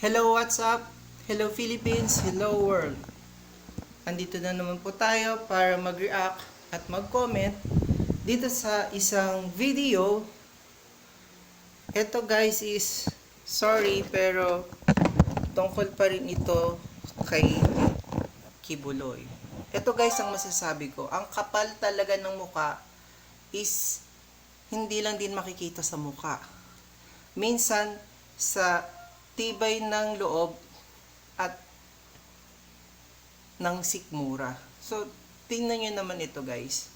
Hello, what's up? Hello, Philippines. Hello, world. Andito na naman po tayo para mag-react at mag-comment dito sa isang video. Ito guys is, sorry, pero tungkol pa rin ito kay Kibuloy. Ito guys ang masasabi ko. Ang kapal talaga ng muka is hindi lang din makikita sa muka. Minsan sa tibay ng loob at ng sikmura. So, tingnan nyo naman ito guys.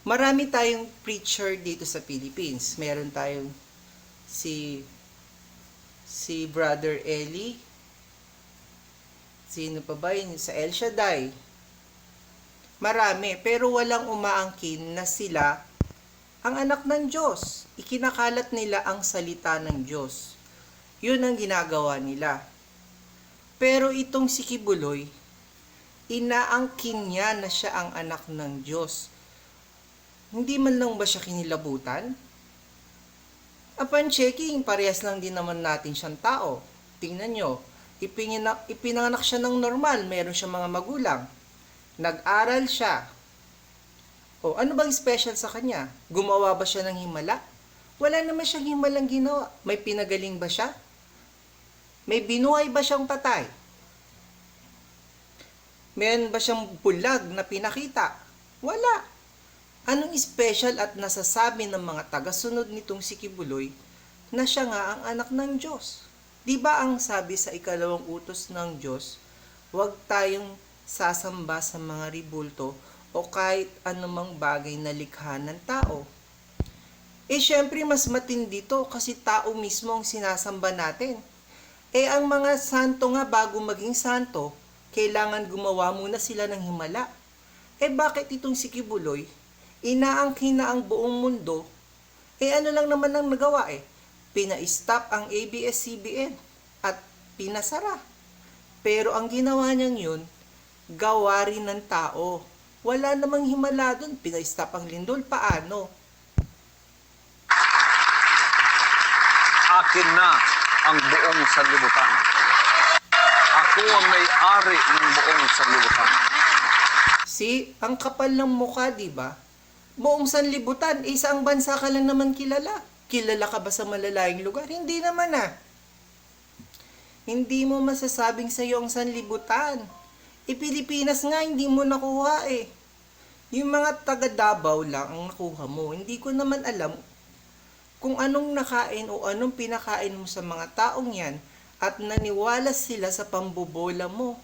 Marami tayong preacher dito sa Philippines. Meron tayong si si Brother Eli. Sino pa ba yun? Sa El Shaddai. Marami. Pero walang umaangkin na sila ang anak ng Diyos. Ikinakalat nila ang salita ng Diyos. Yun ang ginagawa nila. Pero itong si Kibuloy, inaangkin niya na siya ang anak ng Diyos. Hindi man lang ba siya kinilabutan? Upon checking, parehas lang din naman natin siyang tao. Tingnan nyo, ipinanganak siya ng normal, meron siya mga magulang. Nag-aral siya. O ano bang special sa kanya? Gumawa ba siya ng himala? Wala naman siyang himalang ginawa. May pinagaling ba siya? May binuhay ba siyang patay? Meron ba siyang bulag na pinakita? Wala. Anong special at nasasabi ng mga tagasunod nitong si Kibuloy na siya nga ang anak ng Diyos? Di ba ang sabi sa ikalawang utos ng Diyos, huwag tayong sasamba sa mga ribulto o kahit anumang bagay na likha ng tao. Eh syempre mas matindi to kasi tao mismo ang sinasamba natin. Eh ang mga santo nga bago maging santo, kailangan gumawa muna sila ng himala. Eh bakit itong si Kibuloy, inaangkin na ang buong mundo, eh ano lang naman ang nagawa eh, pina-stop ang ABS-CBN at pinasara. Pero ang ginawa niyang yun, gawa rin ng tao. Wala namang himala doon, pina-stop ang lindol, paano? akin na ang buong sanlibutan. Ako ang may-ari ng buong sanlibutan. Si, ang kapal ng mukha, di ba? Buong sanlibutan, eh, isaang bansa ka lang naman kilala. Kilala ka ba sa malalayang lugar? Hindi naman ah. Hindi mo masasabing sa iyo ang sanlibutan. E Pilipinas nga, hindi mo nakuha eh. Yung mga taga Davao lang ang nakuha mo. Hindi ko naman alam kung anong nakain o anong pinakain mo sa mga taong yan at naniwala sila sa pambobola mo.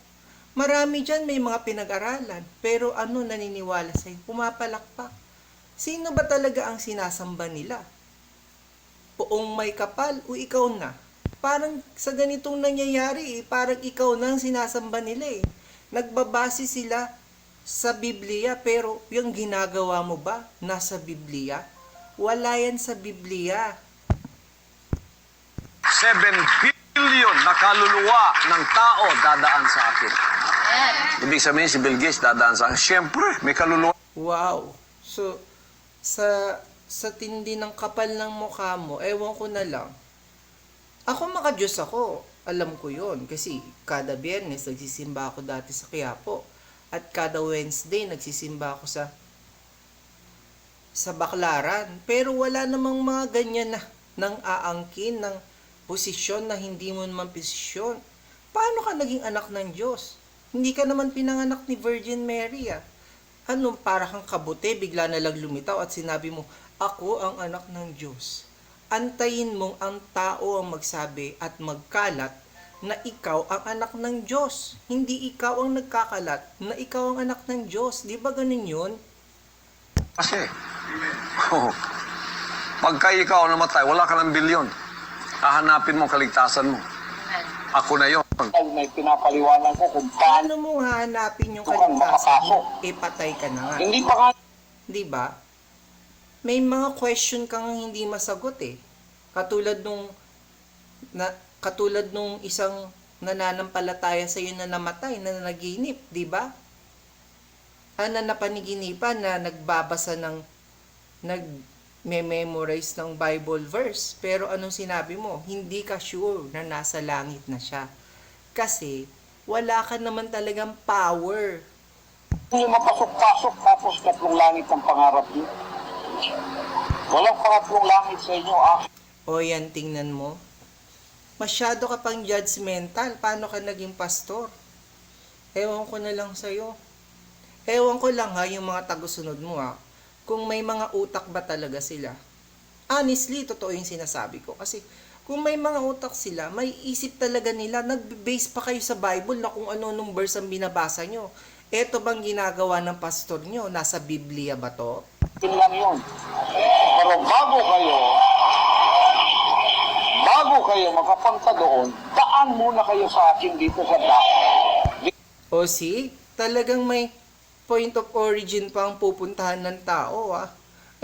Marami dyan may mga pinag-aralan, pero ano naniniwala sa'yo? Pumapalakpak. Sino ba talaga ang sinasamba nila? Poong may kapal o ikaw na? Parang sa ganitong nangyayari, eh, parang ikaw na ang sinasamba nila eh. Nagbabase sila sa Biblia, pero yung ginagawa mo ba nasa Biblia? Wala yan sa Biblia. 7 billion na kaluluwa ng tao dadaan sa akin. Ibig sabihin si Bill Gates dadaan sa akin. Siyempre, may kaluluwa. Wow. So, sa sa tindi ng kapal ng mukha mo, ewan ko na lang. Ako makadiyos ako. Alam ko yon Kasi kada biyernes, nagsisimba ako dati sa Quiapo. At kada Wednesday, nagsisimba ako sa sa Baklaran. Pero wala namang mga ganyan na nang aangkin ng posisyon na hindi mo naman posisyon. Paano ka naging anak ng Diyos? Hindi ka naman pinanganak ni Virgin Mary ah. Ano, para kang kabute, bigla na lang lumitaw at sinabi mo, ako ang anak ng Diyos. Antayin mong ang tao ang magsabi at magkalat na ikaw ang anak ng Diyos. Hindi ikaw ang nagkakalat na ikaw ang anak ng Diyos. Di ba ganun yun? Kasi, oh, pagka ikaw namatay, wala ka ng bilyon. Hahanapin mo ang kaligtasan mo. Ako na yon. ay may pinapaliwanag ko kung paano Paano mo hahanapin yung kaligtasan mo? Ipatay ka na nga. Hindi pa nga Di ba? May mga question kang hindi masagot eh. Katulad nung na katulad nung isang nananampalataya sa iyo na namatay, na naginip, di ba? Ah, na napaniginipan na nagbabasa ng nag may memorize ng Bible verse. Pero anong sinabi mo? Hindi ka sure na nasa langit na siya. Kasi wala ka naman talagang power. Hindi mapasok-pasok tapos tatlong langit ang pangarap niyo. Walang pangatlong langit sa inyo, ah. O yan, tingnan mo. Masyado ka pang judgmental. Paano ka naging pastor? Ewan ko na lang sa'yo. Ewan ko lang ha, yung mga tagusunod mo ha. Kung may mga utak ba talaga sila. Honestly, totoo yung sinasabi ko. Kasi kung may mga utak sila, may isip talaga nila. Nag-base pa kayo sa Bible na kung ano nung verse ang binabasa nyo. Eto bang ginagawa ng pastor nyo? Nasa Biblia ba to? Lang yun. Pero bago kayo, bago kayo makapunta doon, daan muna kayo sa akin dito sa daan. O see, talagang may point of origin pa ang pupuntahan ng tao ah.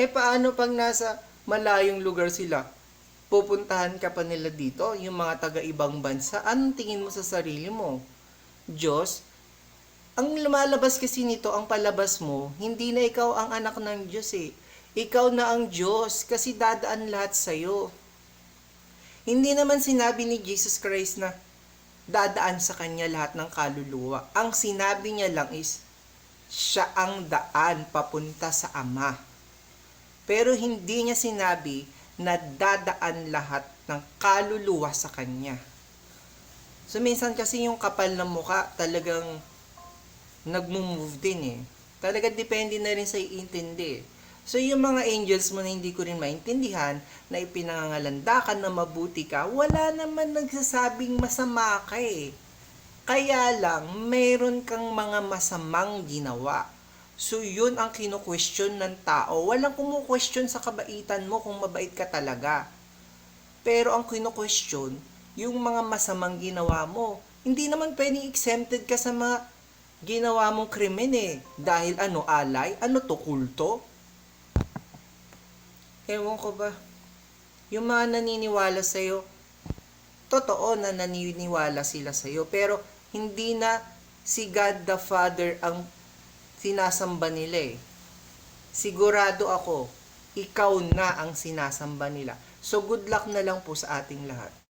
Eh paano pag nasa malayong lugar sila? Pupuntahan ka pa nila dito, yung mga taga-ibang bansa. Anong tingin mo sa sarili mo? Diyos? Ang lumalabas kasi nito, ang palabas mo, hindi na ikaw ang anak ng Diyos eh. Ikaw na ang Diyos kasi dadaan lahat sa'yo. Hindi naman sinabi ni Jesus Christ na dadaan sa kanya lahat ng kaluluwa. Ang sinabi niya lang is, siya ang daan papunta sa Ama. Pero hindi niya sinabi na dadaan lahat ng kaluluwa sa kanya. So minsan kasi yung kapal ng muka talagang nagmo-move din eh. Talaga depende na rin sa iintindi. So yung mga angels mo na hindi ko rin maintindihan, na ipinangangalandakan na mabuti ka, wala naman nagsasabing masama ka eh. Kaya lang, meron kang mga masamang ginawa. So yun ang kino-question ng tao. Walang kumu-question sa kabaitan mo kung mabait ka talaga. Pero ang kino-question, yung mga masamang ginawa mo. Hindi naman pwedeng exempted ka sa mga ginawa mong krimen eh. Dahil ano, alay? Ano to, kulto? Ewan ko ba. Yung mga naniniwala sa'yo, totoo na naniniwala sila sa'yo. Pero hindi na si God the Father ang sinasamba nila eh. Sigurado ako, ikaw na ang sinasamba nila. So good luck na lang po sa ating lahat.